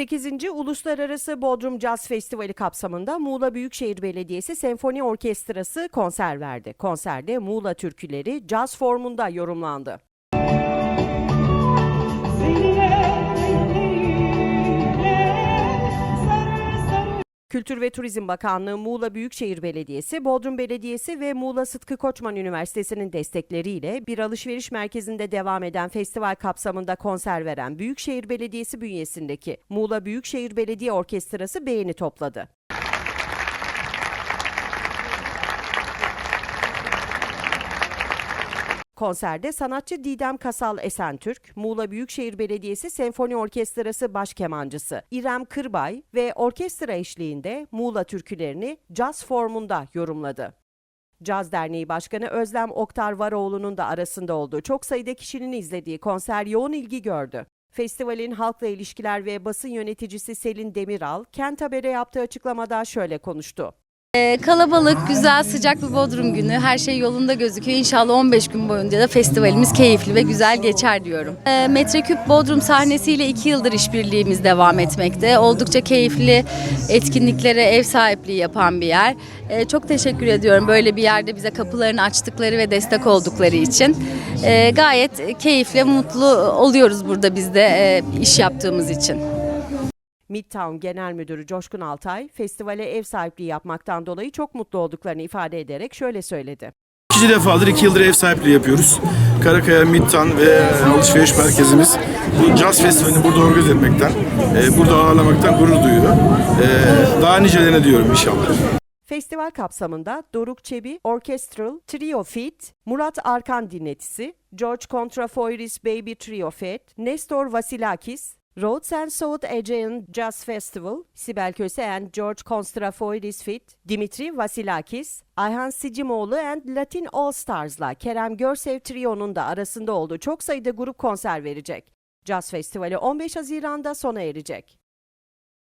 8. Uluslararası Bodrum Caz Festivali kapsamında Muğla Büyükşehir Belediyesi Senfoni Orkestrası konser verdi. Konserde Muğla türküleri caz formunda yorumlandı. Kültür ve Turizm Bakanlığı, Muğla Büyükşehir Belediyesi, Bodrum Belediyesi ve Muğla Sıtkı Koçman Üniversitesi'nin destekleriyle bir alışveriş merkezinde devam eden festival kapsamında konser veren Büyükşehir Belediyesi bünyesindeki Muğla Büyükşehir Belediye Orkestrası beğeni topladı. Konserde sanatçı Didem Kasal Esentürk, Muğla Büyükşehir Belediyesi Senfoni Orkestrası baş kemancısı İrem Kırbay ve orkestra eşliğinde Muğla türkülerini caz formunda yorumladı. Caz Derneği Başkanı Özlem Oktar Varoğlu'nun da arasında olduğu çok sayıda kişinin izlediği konser yoğun ilgi gördü. Festivalin halkla ilişkiler ve basın yöneticisi Selin Demiral, Kent Haber'e yaptığı açıklamada şöyle konuştu. Ee, Kalabalık, güzel, sıcak bir Bodrum günü. Her şey yolunda gözüküyor. İnşallah 15 gün boyunca da festivalimiz keyifli ve güzel geçer diyorum. Ee, Metreküp Bodrum sahnesiyle 2 yıldır işbirliğimiz devam etmekte. Oldukça keyifli etkinliklere ev sahipliği yapan bir yer. Ee, çok teşekkür ediyorum böyle bir yerde bize kapılarını açtıkları ve destek oldukları için. Ee, gayet keyifli, mutlu oluyoruz burada biz de e, iş yaptığımız için. Midtown Genel Müdürü Coşkun Altay, festivale ev sahipliği yapmaktan dolayı çok mutlu olduklarını ifade ederek şöyle söyledi. İkinci defadır iki yıldır ev sahipliği yapıyoruz. Karakaya Midtown ve alışveriş merkezimiz bu caz festivalini burada organize etmekten, e, burada ağırlamaktan gurur duyuyor. E, Daha nicelerine diyorum inşallah. Festival kapsamında Doruk Çebi, Orchestral, Trio Fit, Murat Arkan dinletisi, George Contrafoiris Baby Trio Fit, Nestor Vasilakis, Rhodes and South Aegean Jazz Festival, Sibel Köse and George Contrafoiris Fit, Dimitri Vasilakis, Ayhan Sicimoğlu and Latin All Stars'la Kerem Görsev Trio'nun da arasında olduğu çok sayıda grup konser verecek. Jazz Festivali 15 Haziran'da sona erecek.